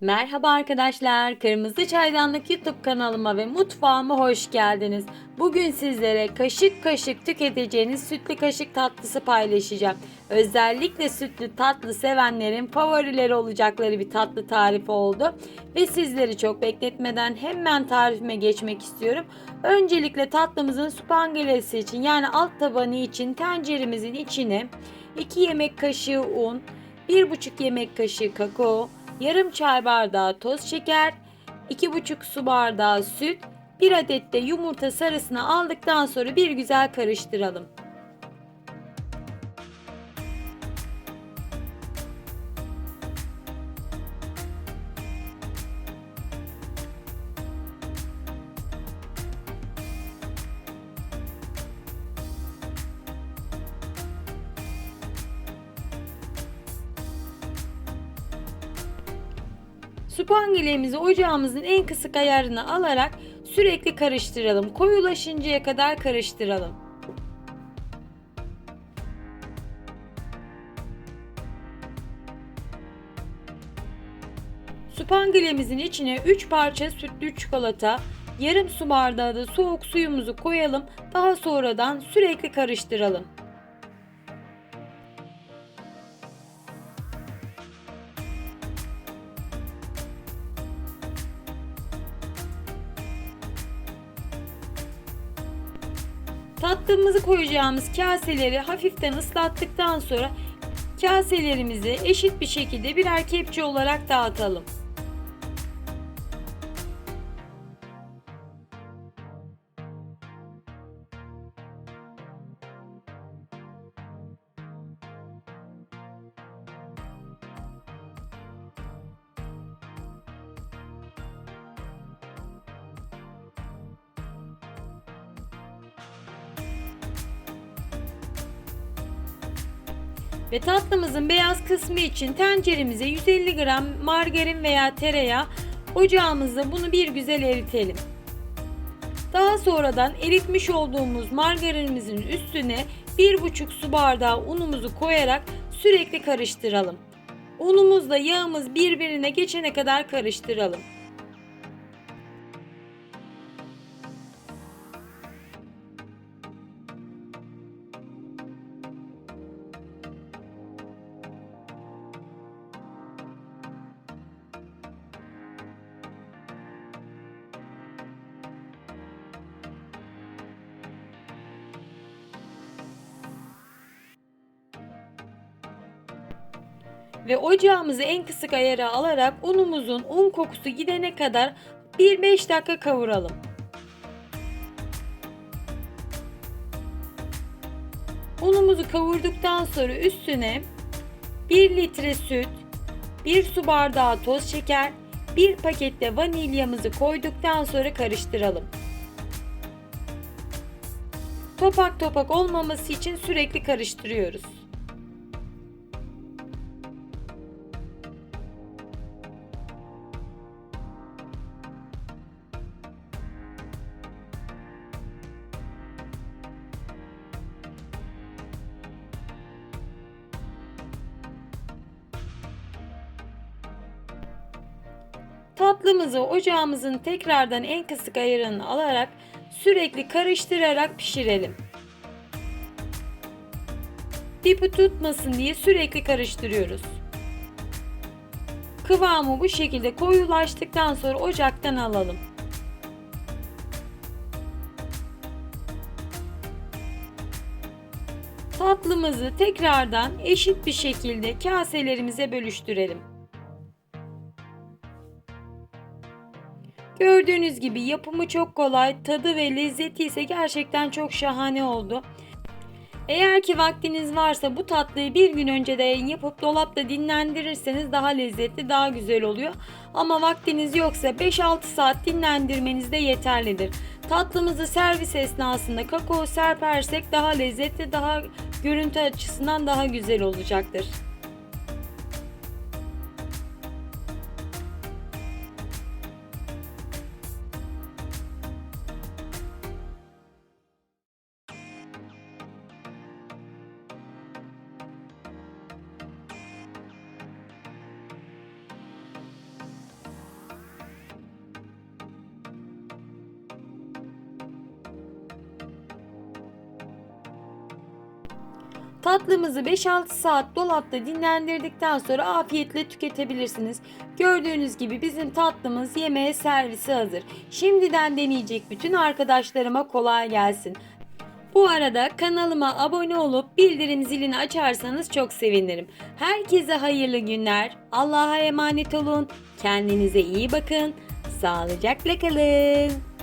Merhaba arkadaşlar, Kırmızı Çaydanlık YouTube kanalıma ve mutfağıma hoş geldiniz. Bugün sizlere kaşık kaşık tüketeceğiniz sütlü kaşık tatlısı paylaşacağım. Özellikle sütlü tatlı sevenlerin favorileri olacakları bir tatlı tarifi oldu. Ve sizleri çok bekletmeden hemen tarifime geçmek istiyorum. Öncelikle tatlımızın spangelesi için yani alt tabanı için tenceremizin içine 2 yemek kaşığı un, 1,5 yemek kaşığı kakao, yarım çay bardağı toz şeker, 2,5 su bardağı süt, 1 adet de yumurta sarısını aldıktan sonra bir güzel karıştıralım. Süphangelerimizi ocağımızın en kısık ayarına alarak sürekli karıştıralım. Koyulaşıncaya kadar karıştıralım. Süphangelemizin içine 3 parça sütlü çikolata, yarım su bardağı da soğuk suyumuzu koyalım. Daha sonradan sürekli karıştıralım. Tatlımızı koyacağımız kaseleri hafiften ıslattıktan sonra kaselerimizi eşit bir şekilde birer kepçe olarak dağıtalım. Ve tatlımızın beyaz kısmı için tenceremize 150 gram margarin veya tereyağı ocağımızda bunu bir güzel eritelim. Daha sonradan eritmiş olduğumuz margarinimizin üstüne 1,5 su bardağı unumuzu koyarak sürekli karıştıralım. Unumuzla yağımız birbirine geçene kadar karıştıralım. Ve ocağımızı en kısık ayara alarak unumuzun un kokusu gidene kadar 1-5 dakika kavuralım. Unumuzu kavurduktan sonra üstüne 1 litre süt, 1 su bardağı toz şeker, 1 pakette vanilyamızı koyduktan sonra karıştıralım. Topak topak olmaması için sürekli karıştırıyoruz. Tatlımızı ocağımızın tekrardan en kısık ayarını alarak sürekli karıştırarak pişirelim. Dipi tutmasın diye sürekli karıştırıyoruz. Kıvamı bu şekilde koyulaştıktan sonra ocaktan alalım. Tatlımızı tekrardan eşit bir şekilde kaselerimize bölüştürelim. Gördüğünüz gibi yapımı çok kolay, tadı ve lezzeti ise gerçekten çok şahane oldu. Eğer ki vaktiniz varsa bu tatlıyı bir gün önceden yapıp dolapta dinlendirirseniz daha lezzetli, daha güzel oluyor. Ama vaktiniz yoksa 5-6 saat dinlendirmeniz de yeterlidir. Tatlımızı servis esnasında kakao serpersek daha lezzetli, daha görüntü açısından daha güzel olacaktır. Tatlımızı 5-6 saat dolapta dinlendirdikten sonra afiyetle tüketebilirsiniz. Gördüğünüz gibi bizim tatlımız yemeğe servisi hazır. Şimdiden deneyecek bütün arkadaşlarıma kolay gelsin. Bu arada kanalıma abone olup bildirim zilini açarsanız çok sevinirim. Herkese hayırlı günler. Allah'a emanet olun. Kendinize iyi bakın. Sağlıcakla kalın.